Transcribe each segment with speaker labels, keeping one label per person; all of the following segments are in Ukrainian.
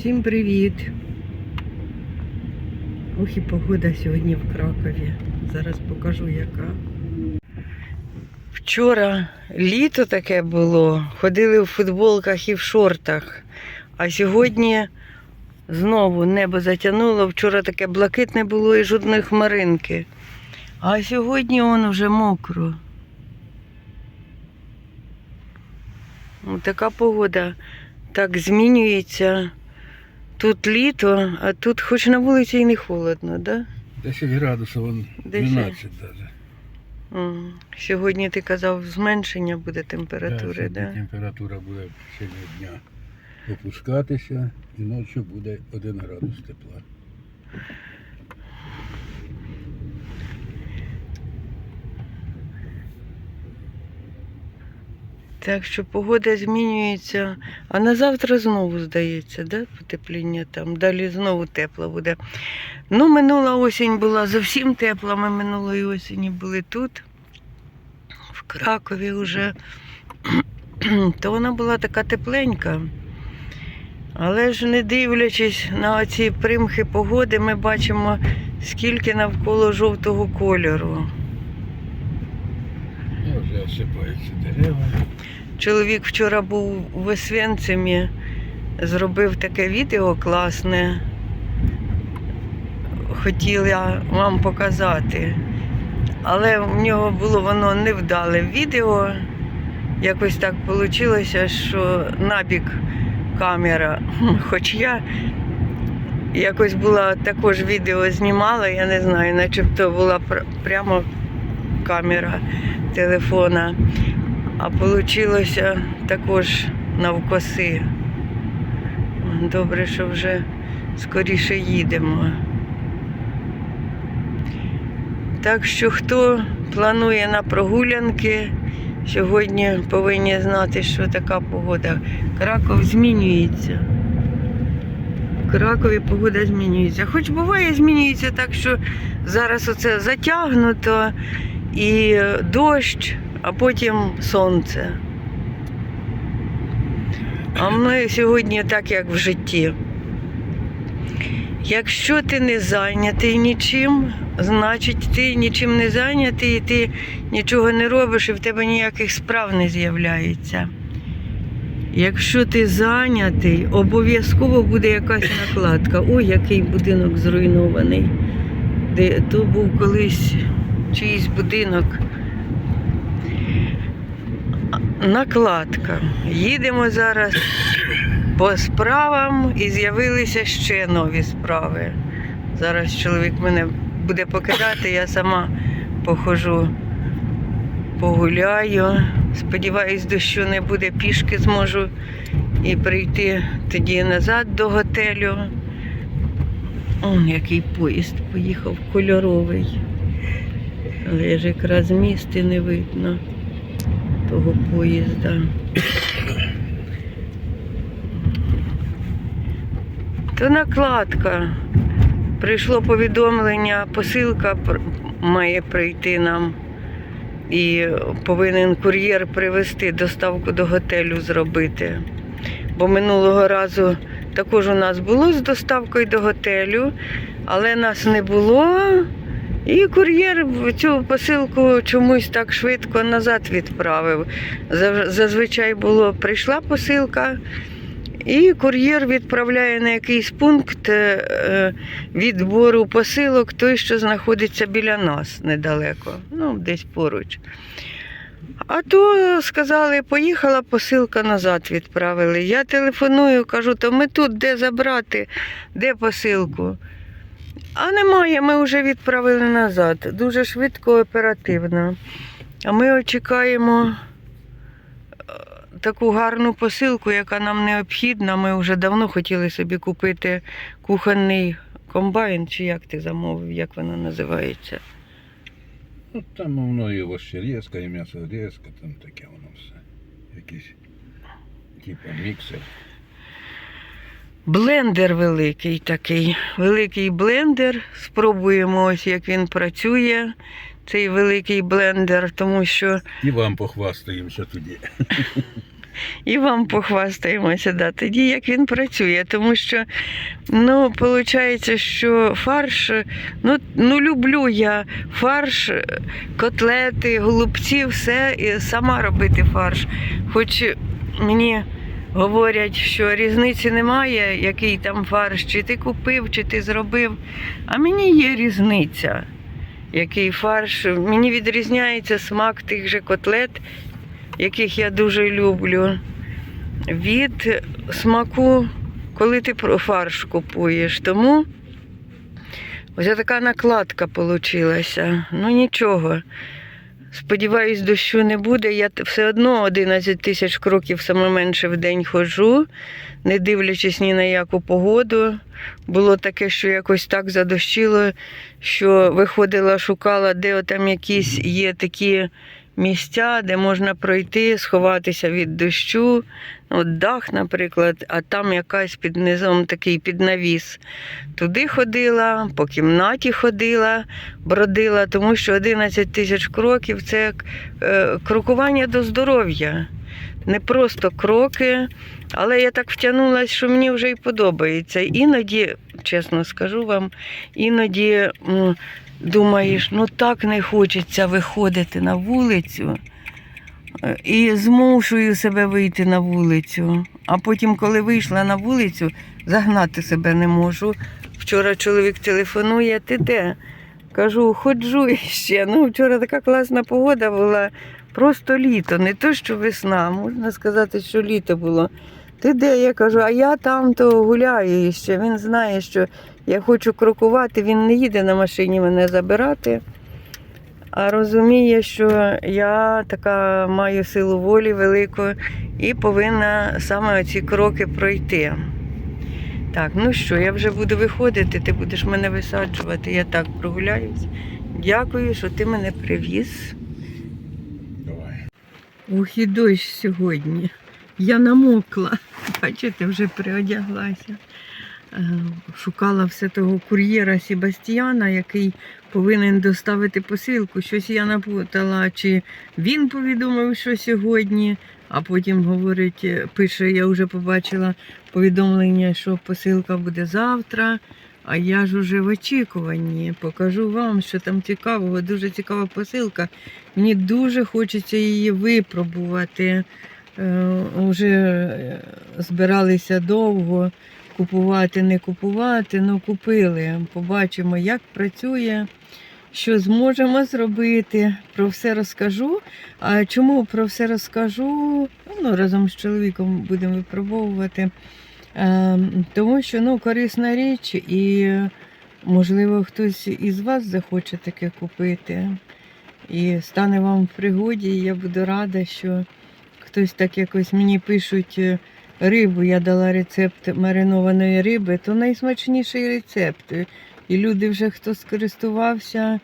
Speaker 1: Всім привіт! Ох і погода сьогодні в Кракові. Зараз покажу яка. Вчора літо таке було, ходили в футболках і в шортах. А сьогодні знову небо затягнуло. Вчора таке блакитне було і жодної хмаринки. А сьогодні воно вже мокро. Така погода так змінюється. Тут літо, а тут хоч на вулиці і не холодно, да?
Speaker 2: 10 градусів, вон 12
Speaker 1: навіть. Сьогодні ти казав, зменшення буде температури,
Speaker 2: так?
Speaker 1: да?
Speaker 2: Температура буде в течение дня опускатися і ночі буде 1 градус тепла.
Speaker 1: Так що погода змінюється, а на завтра знову здається, да? потепління там. Далі знову тепло буде. Ну, минула осінь була зовсім тепла. Ми минулої осені були тут, в Кракові вже. То вона була така тепленька. Але ж не дивлячись на ці примхи погоди, ми бачимо, скільки навколо жовтого кольору.
Speaker 2: Ну, вже осипаються дерева.
Speaker 1: Чоловік вчора був в Освенцимі, зробив таке відео класне. Хотіла вам показати. Але в нього було воно невдале відео. Якось так вийшло, що набік камера. Хоч я якось була також відео знімала, я не знаю, начебто була пр- прямо камера телефона. А вийшло також навкоси. Добре, що вже скоріше їдемо. Так що хто планує на прогулянки, сьогодні повинні знати, що така погода. Краков змінюється. В Кракові погода змінюється. Хоч буває, змінюється так, що зараз оце затягнуто і дощ, а потім сонце. А ми сьогодні так, як в житті. Якщо ти не зайнятий нічим, значить ти нічим не зайнятий, і ти нічого не робиш, і в тебе ніяких справ не з'являється. Якщо ти зайнятий, обов'язково буде якась накладка. Ой, який будинок зруйнований. Де то був колись чийсь будинок. Накладка. Їдемо зараз по справам і з'явилися ще нові справи. Зараз чоловік мене буде покидати, я сама похожу, погуляю. Сподіваюсь, дощу не буде, пішки зможу і прийти тоді назад до готелю. Он який поїзд поїхав кольоровий. Але ж якраз міст і не видно того поїзда. То накладка. Прийшло повідомлення, посилка має прийти нам. І повинен кур'єр привезти доставку до готелю зробити. Бо минулого разу також у нас було з доставкою до готелю, але нас не було. І кур'єр цю посилку чомусь так швидко назад відправив. Зазвичай було прийшла посилка, і кур'єр відправляє на якийсь пункт е, відбору посилок, той, що знаходиться біля нас недалеко, ну, десь поруч. А то сказали, поїхала посилка назад відправили. Я телефоную, кажу, то ми тут де забрати, де посилку. А немає, ми вже відправили назад. Дуже швидко, оперативно. А ми чекаємо е, таку гарну посилку, яка нам необхідна. Ми вже давно хотіли собі купити кухонний комбайн, чи як ти замовив, як воно називається.
Speaker 2: Ну, там воно і овощерезка, і м'ясорезка, там таке воно все. Якийсь типу міксер.
Speaker 1: Блендер великий такий. Великий блендер. Спробуємо ось, як він працює. Цей великий блендер, тому що
Speaker 2: І вам похвастаємося тоді.
Speaker 1: і вам похвастаємося, да, тоді як він працює. Тому що, ну, виходить, що фарш, ну, ну люблю я фарш, котлети, голубці, все і сама робити фарш. Хоч мені говорять, що різниці немає, який там фарш, чи ти купив, чи ти зробив. А мені є різниця який фарш. Мені відрізняється смак тих же котлет, яких я дуже люблю. Від смаку, коли ти фарш купуєш. Тому ось така накладка вийшла. Ну нічого. Сподіваюсь, дощу не буде. Я все одно 11 тисяч кроків саме менше в день ходжу, не дивлячись ні на яку погоду. Було таке, що якось так задощило, що виходила, шукала, де там якісь є такі місця, де можна пройти, сховатися від дощу. От дах, наприклад, а там якась під низом такий піднавіс. Туди ходила, по кімнаті ходила, бродила, тому що 11 тисяч кроків це е, крокування до здоров'я. Не просто кроки, але я так втягнулася, що мені вже й подобається. Іноді, чесно скажу вам, іноді думаєш, ну так не хочеться виходити на вулицю. Е, І змушую себе вийти на вулицю. А потім, коли вийшла на вулицю, загнати себе не можу. Вчора чоловік телефонує, ти де? Кажу, ходжу ще. Ну, вчора така класна погода була. Просто літо, не то, що весна. Можна сказати, що літо було. Ти де? Я кажу, а я там то гуляю ще. Він знає, що я хочу крокувати, він не їде на машині мене забирати. А розуміє, що я така маю силу волі велику і повинна саме ці кроки пройти. Так, ну що, я вже буду виходити, ти будеш мене висаджувати. Я так прогуляюсь. Дякую, що ти мене привіз.
Speaker 2: Давай.
Speaker 1: Ох, і дощ сьогодні. Я намокла. Бачите, вже приодяглася. Е, Шукала все того кур'єра Себастьяна, який повинен доставити посилку. Щось я напутала, чи він повідомив, що сьогодні, а потім говорить, е, пише, я вже побачила повідомлення, що посилка буде завтра. А я ж уже в очікуванні. Покажу вам, що там цікавого, дуже цікава посилка. Мені дуже хочеться її випробувати. Е, Уже збиралися довго купувати, не купувати, ну купили. Побачимо, як працює, що зможемо зробити. Про все розкажу. А чому про все розкажу? Ну, разом з чоловіком будемо випробовувати. Е, Тому що ну, корисна річ, і можливо хтось із вас захоче таке купити і стане вам в пригоді. Я буду рада, що хтось так якось мені пишуть рибу. Я дала рецепт маринованої риби, то найсмачніший рецепт. І люди вже хто скористувався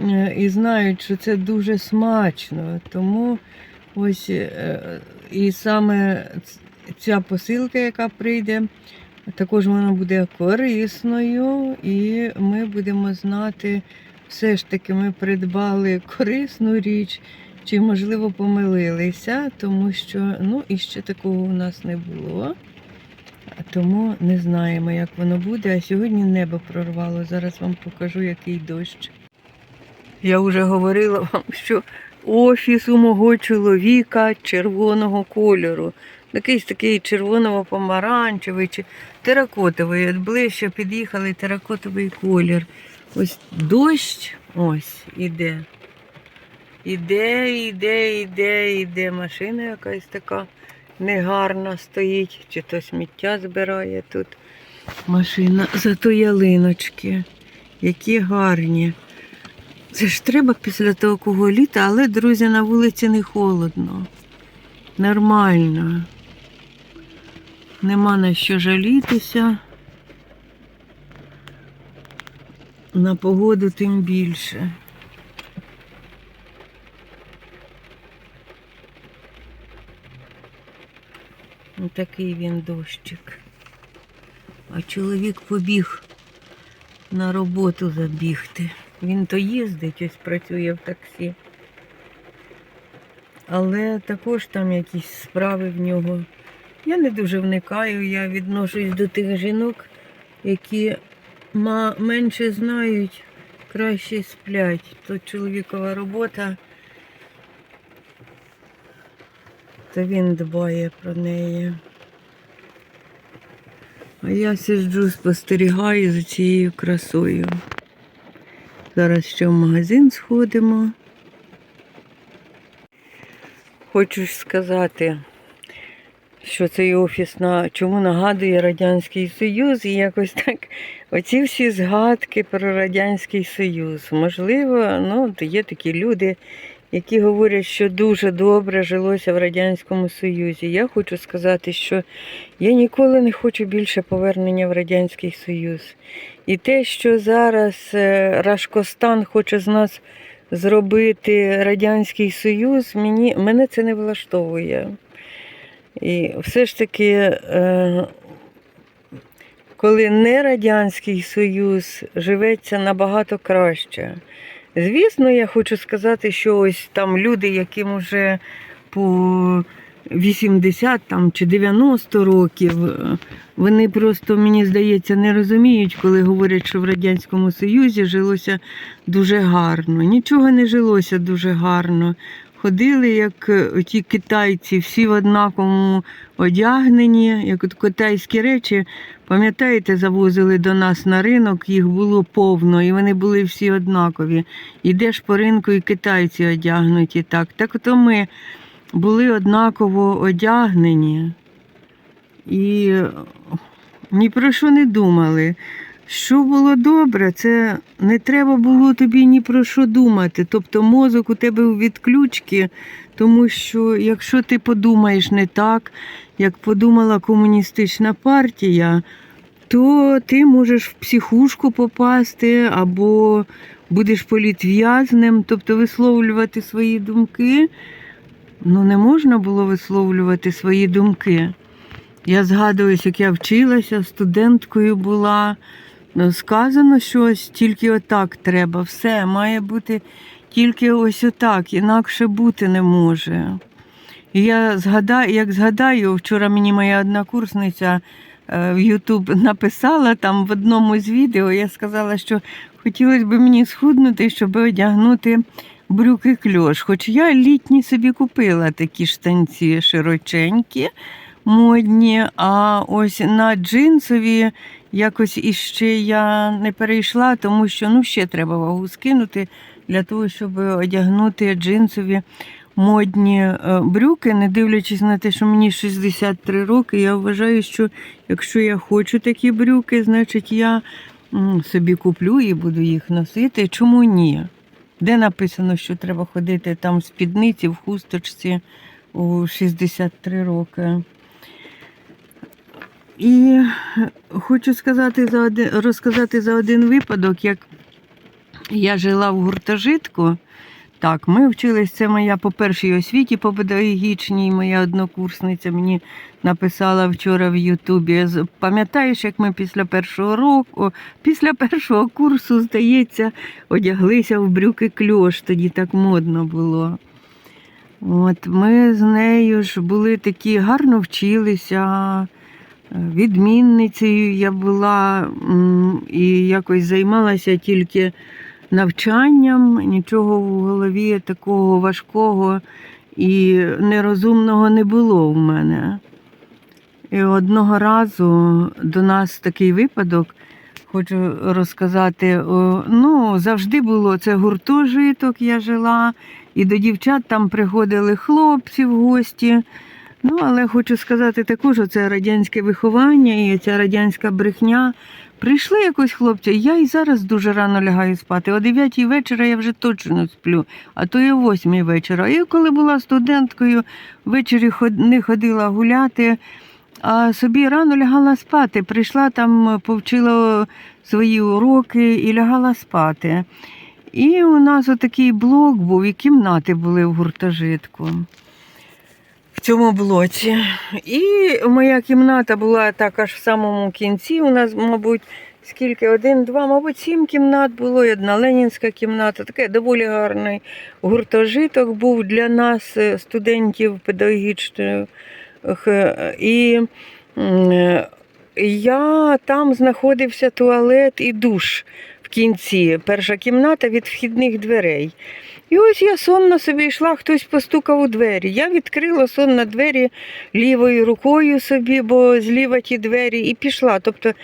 Speaker 1: е, і знають, що це дуже смачно. Тому ось е, і саме ця посилка, яка прийде, також вона буде корисною, і ми будемо знати, все ж таки ми придбали корисну річ, чи, можливо, помилилися, тому що ну, і ще такого у нас не було. Тому не знаємо, як воно буде. А сьогодні небо прорвало. Зараз вам покажу, який дощ. Я вже говорила вам, що офіс у мого чоловіка червоного кольору. Якийсь такий червоно-помаранчевий чи теракотовий. От ближче під'їхали теракотовий колір. Ось дощ ось іде. Іде, іде, іде, іде. Машина якась така негарна стоїть, чи то сміття збирає тут машина. Зато ялиночки, які гарні. Це ж треба після такого літа, але, друзі, на вулиці не холодно. Нормально. Нема на що жалітися. На погоду тим більше. Такий він дощик. А чоловік побіг на роботу забігти. Він то їздить, ось працює в таксі. але також там якісь справи в нього. Я не дуже вникаю, я відношусь до тих жінок, які менше знають, краще сплять. То чоловікова робота, то він дбає про неї. А я сиджу, спостерігаю за цією красою. Зараз ще в магазин сходимо. Хочу сказати, що цей офіс на чому нагадує Радянський Союз, і якось так оці всі згадки про Радянський Союз. Можливо, ну, є такі люди, які говорять, що дуже добре жилося в Радянському Союзі. Я хочу сказати, що я ніколи не хочу більше повернення в Радянський Союз. І те, що зараз е, Рашкостан хоче з нас зробити Радянський Союз, мені, мене це не влаштовує. І все ж таки, е, коли не Радянський Союз, живеться набагато краще. Звісно, я хочу сказати, що ось там люди, яким уже по 80 там, чи 90 років, вони просто, мені здається, не розуміють, коли говорять, що в Радянському Союзі жилося дуже гарно. Нічого не жилося дуже гарно. Ходили, як е, ті китайці, всі в однаковому одягнені, як от китайські речі, пам'ятаєте, завозили до нас на ринок, їх було повно, і вони були всі однакові. Йдеш по ринку, і китайці одягнуті так. Так ото ми були однаково одягнені і ні про що не думали. Що було добре, це не треба було тобі ні про що думати. Тобто мозок у тебе у відключці, тому що якщо ти подумаєш не так, як подумала комуністична партія, то ти можеш в психушку попасти або будеш політв'язнем, тобто висловлювати свої думки. Ну, не можна було висловлювати свої думки. Я згадуюсь, як я вчилася, студенткою була. Ну, сказано щось, тільки отак треба. Все має бути тільки ось отак, інакше бути не може. І я згадаю, як згадаю, вчора мені моя однокурсниця е, в Ютуб написала там в одному з відео, я сказала, що хотілося б мені схуднути, щоб одягнути брюки кльош. Хоч я літні собі купила такі штанці широченькі, модні, а ось на джинсові якось іще я не перейшла, тому що ну, ще треба вагу скинути для того, щоб одягнути джинсові модні е, брюки, не дивлячись на те, що мені 63 роки, я вважаю, що якщо я хочу такі брюки, значить я собі куплю і буду їх носити. Чому ні? Де написано, що треба ходити там в спідниці, в хусточці у 63 роки. І хочу сказати за один, розказати за один випадок, як я жила в гуртожитку. Так, ми вчились, це моя по першій освіті по педагогічній, моя однокурсниця мені написала вчора в Ютубі. Пам'ятаєш, як ми після першого року, після першого курсу, здається, одяглися в брюки кльош, тоді так модно було. От ми з нею ж були такі, гарно вчилися. Відмінницею я була і якось займалася тільки навчанням, нічого в голові такого важкого і нерозумного не було в мене. І одного разу до нас такий випадок, хочу розказати. Ну, завжди було це гуртожиток, я жила, і до дівчат там приходили хлопці в гості. Ну, але хочу сказати також, це радянське виховання і ця радянська брехня. Прийшли якось хлопці, я і зараз дуже рано лягаю спати. О 9 вечора я вже точно сплю, а то і о 8 вечора. І коли була студенткою, ввечері не ходила гуляти, а собі рано лягала спати. Прийшла там, повчила свої уроки і лягала спати. І у нас отакий блок був, і кімнати були в гуртожитку в цьому блоці. І моя кімната була також в самому кінці. У нас, мабуть, скільки, один, два, мабуть, сім кімнат було, одна ленінська кімната. Таке доволі гарний гуртожиток був для нас, е, студентів педагогічних. Е, І е, я там знаходився туалет і душ в кінці. Перша кімната від вхідних дверей. І ось я сонно собі йшла, хтось постукав у двері. Я відкрила сонно двері лівою рукою собі, бо зліва ті двері, і пішла. Тобто, е,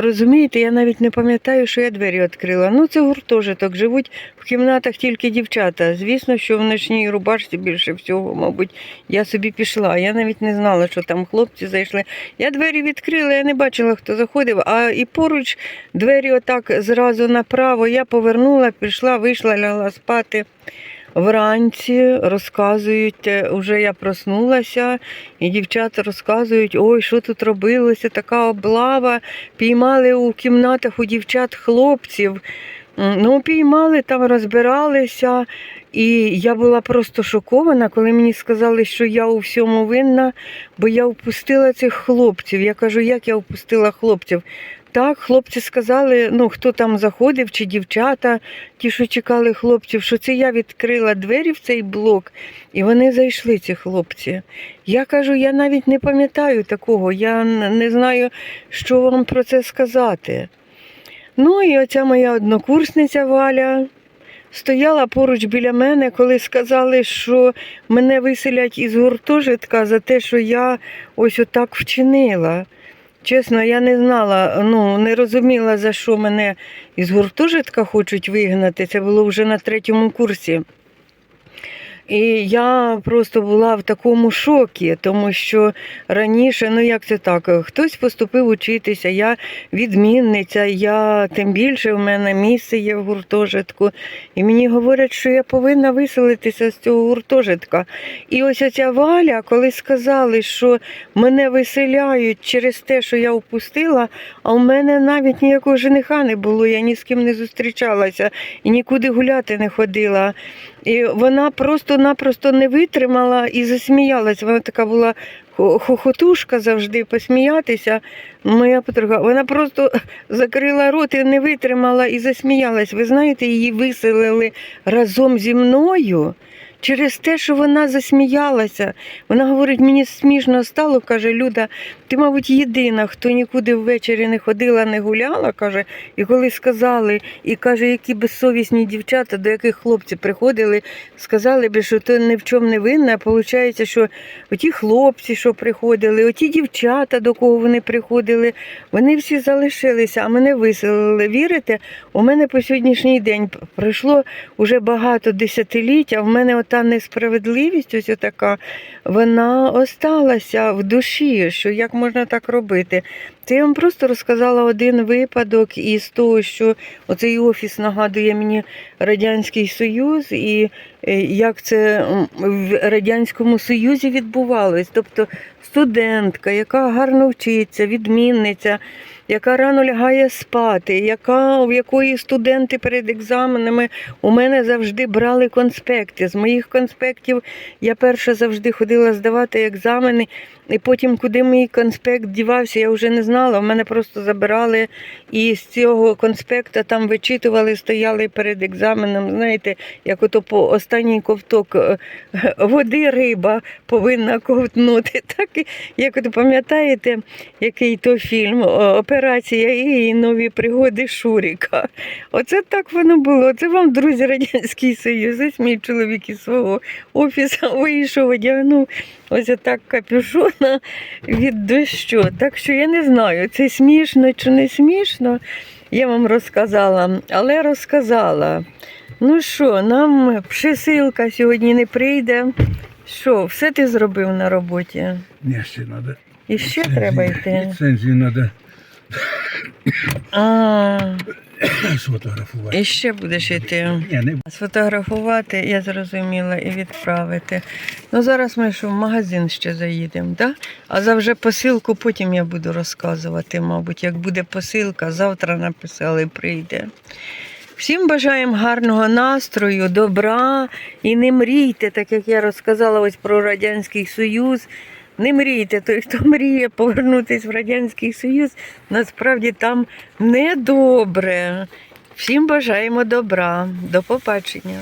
Speaker 1: розумієте, я навіть не пам'ятаю, що я двері відкрила. Ну, це гуртожиток. Живуть в кімнатах тільки дівчата. Звісно, що в ночній рубашці більше всього, мабуть, я собі пішла. Я навіть не знала, що там хлопці зайшли. Я двері відкрила, я не бачила, хто заходив, а і поруч двері отак зразу направо. Я повернула, пішла, вийшла, лягла спати. Вранці розказують, е, уже я проснулася, і дівчата розказують, ой, що тут робилося, така облава. Піймали у кімнатах у дівчат хлопців. Ну, піймали, там розбиралися. І я була просто шокована, коли мені сказали, що я у всьому винна, бо я впустила цих хлопців. Я кажу, як я впустила хлопців? Так, хлопці сказали, ну хто там заходив, чи дівчата, ті, що чекали хлопців, що це я відкрила двері в цей блок, і вони зайшли, ці хлопці. Я кажу, я навіть не пам'ятаю такого, я не знаю, що вам про це сказати. Ну і оця моя однокурсниця Валя стояла поруч біля мене, коли сказали, що мене виселять із гуртожитка за те, що я ось отак вчинила. Чесно, я не знала, ну не розуміла, за що мене із гуртожитка хочуть вигнати. Це було вже на третьому курсі. І я просто була в такому шокі, тому що раніше, ну як це так, хтось поступив учитися, я відмінниця, я тим більше в мене місце є в гуртожитку. І мені говорять, що я повинна виселитися з цього гуртожитка. І ось оця Валя, коли сказали, що мене виселяють через те, що я впустила, а у мене навіть ніякого жениха не було, я ні з ким не зустрічалася і нікуди гуляти не ходила. І вона просто-напросто не витримала і засміялась. Вона така була хохотушка завжди посміятися. Моя подруга, вона просто закрила рот і не витримала і засміялась. Ви знаєте, її виселили разом зі мною. Через те, що вона засміялася, вона говорить, мені смішно стало, каже Люда, ти, мабуть, єдина, хто нікуди ввечері не ходила, не гуляла, каже, і коли сказали, і каже, які безсовісні дівчата, до яких хлопці приходили, сказали би, що ти ні в чому не винна. А виходить, що оті хлопці, що приходили, оті дівчата, до кого вони приходили, вони всі залишилися, а мене виселили. Вірите? У мене по сьогоднішній день пройшло вже багато десятиліть, а в мене ота несправедливість, ось така, вона осталася в душі, що як можна так робити. Це я вам просто розказала один випадок із того, що оцей офіс нагадує мені Радянський Союз і е, як це в Радянському Союзі відбувалось. Тобто студентка, яка гарно вчиться, відмінниця, яка рано лягає спати, яка, в якої студенти перед екзаменами у мене завжди брали конспекти. З моїх конспектів я перша завжди ходила здавати екзамени, і потім, куди мій конспект дівався, я вже не знала. У мене просто забирали і з цього конспекта там вичитували, стояли перед екзаменом. Знаєте, як ото по останній ковток е, води риба повинна ковтнути. Так, як ото пам'ятаєте, який то фільм О, Операція і нові пригоди Шуріка. Оце так воно було. Це вам, друзі, Радянський Союз. Ось мій чоловік із свого офісу вийшов, одягнув ось так капюшона від дощу. Так що я не знаю, це смішно чи не смішно. Я вам розказала, але розказала. Ну що, нам присилка сьогодні не прийде. Що, все ти зробив на роботі?
Speaker 2: Ні, ще треба.
Speaker 1: І ще треба йти.
Speaker 2: Ліцензію треба
Speaker 1: А,
Speaker 2: сфотографувати.
Speaker 1: і ще будеш йти.
Speaker 2: Ні, не
Speaker 1: Сфотографувати, я зрозуміла, і відправити. Ну зараз ми що в магазин ще заїдемо, да? а за вже посилку потім я буду розказувати, мабуть, як буде посилка, завтра написали, прийде. Всім бажаємо гарного настрою, добра і не мрійте, так як я розказала ось про Радянський Союз. Не мрійте, той, хто мріє повернутися в Радянський Союз, насправді там недобре. Всім бажаємо добра. До побачення.